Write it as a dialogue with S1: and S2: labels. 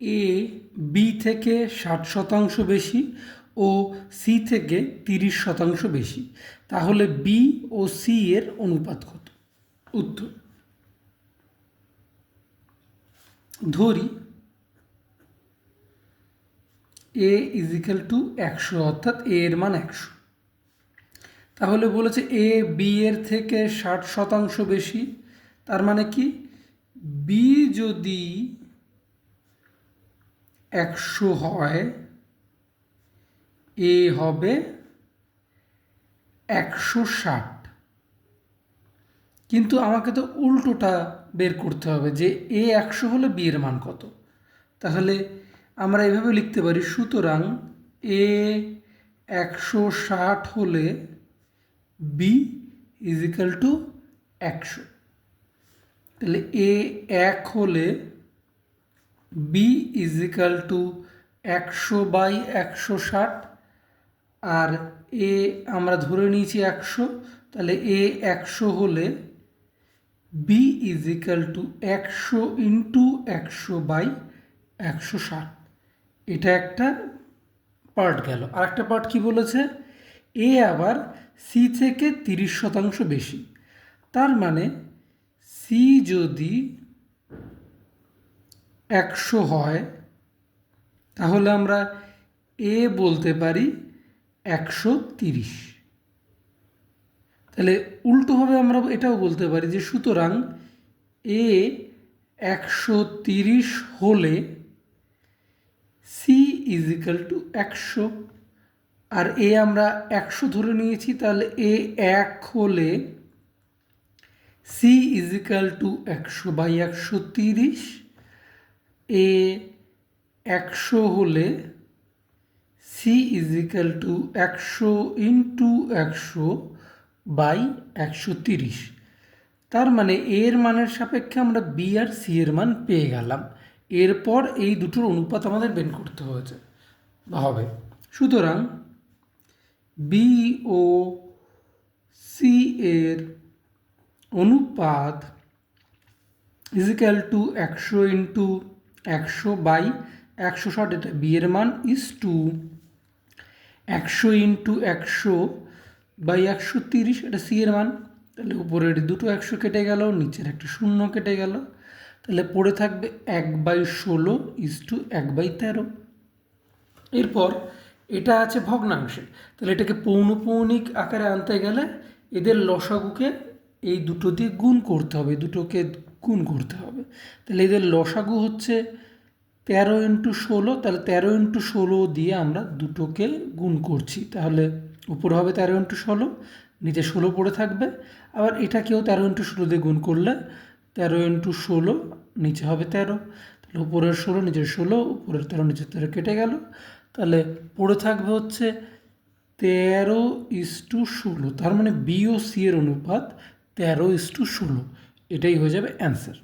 S1: A B থেকে ষাট শতাংশ বেশি ও সি থেকে তিরিশ শতাংশ বেশি। তাহলে বি ও সি এর অনুপাত কত? উত্তর। ধরি। এ ইজিক্যাল টু একশো, অর্থাৎ এ এর মান একশো। তাহলে বলেছে এ বি এর থেকে ষাট শতাংশ বেশি, তার মানে কি? বি যদি একশো হয়, এ হবে একশো ষাট। কিন্তু আমাকে তো উল্টোটা বের করতে হবে যে এ একশো হলে বি এর মান কত? তাহলে আমরা এভাবে লিখতে পারি, সুতরাং এ একশো ষাট হলে বি ইজিক্যাল টু একশো। তাহলে এ এক হলে বি ইজিক্যাল টু একশো বাই একশো ষাট, আর এ আমরা ধরে নিয়েছি একশো, তাহলে এ একশো হলে বি ইজিক্যাল টু একশো ইন্টু একশো বাই একশো ষাট। এটা একটা পার্ট গেল। আর একটা পার্ট কি বলেছে? এ আবার সি থেকে তিরিশ শতাংশ বেশি। তার মানে সি যদি একশো হয়, তাহলে আমরা এ বলতে পারি একশো তিরিশ। তাহলে উল্টোভাবে আমরা এটাও বলতে পারি যে সুতরাং এ একশো তিরিশ হলে সি ইজিক্যাল টু একশো, আর এ আমরা একশো ধরে নিয়েছি, তাহলে এ এক হলে সি ইজিক্যাল টু একশো বাই একশো তিরিশ। এ একশো হলে সি ইজিক্যাল টু একশো ইন্টু একশো বাই একশো তিরিশ। তার মানে এর মানের সাপেক্ষে আমরা বি আর সি এর মান পেয়ে গেলাম। এরপর এই দুটোর অনুপাত আমাদের বের করতে হয়েছে। হবে। সুতরাং বি ও সি এর অনুপাত ইজিক্যাল টু একশো ইন্টু একশো বাই একশো শর্ট এটা বি এর মান ইস টু একশো ইন্টু একশো বাই একশো তিরিশ, এটা সি এর মান। তাহলে উপরের দুটো একশো কেটে গেল, নিচের একটা শূন্য কেটে গেল। তাহলে পড়ে থাকবে এক বাই ষোলো ইস টু এক বাই তেরো। এরপর এটা আছে ভগ্নাংশে। তাহলে এটাকে পৌনপৌনিক আকারে আনতে গেলে এদের লসাগুকে এই দুটো দিয়ে গুণ করতে হবে দুটোকে গুণ করতে হবে। তাহলে এদের লসাগু হচ্ছে তেরো ইন্টু ষোলো, তাহলে তেরো ইন্টু ষোলো দিয়ে আমরা দুটোকে গুণ করছি। তাহলে উপরে হবে তেরো ইন্টু ষোলো, নিচে ষোলো পড়ে থাকবে। আবার এটাকেও তেরো ইন্টু ষোলো দিয়ে গুণ করলে তেরো ইন্টু ষোলো, নিচে হবে তেরো। তাহলে উপরের ষোলো, নিচের ষোলো, উপরের তেরো, নিচের তেরো কেটে গেল। তাহলে পড়ে থাকবে হচ্ছে তেরো ইস টু ষোলো, তার মানে বি ও সি এর অনুপাত তেরো ইস টু ষোলো, এটাই হয়ে যাবে অ্যান্সার।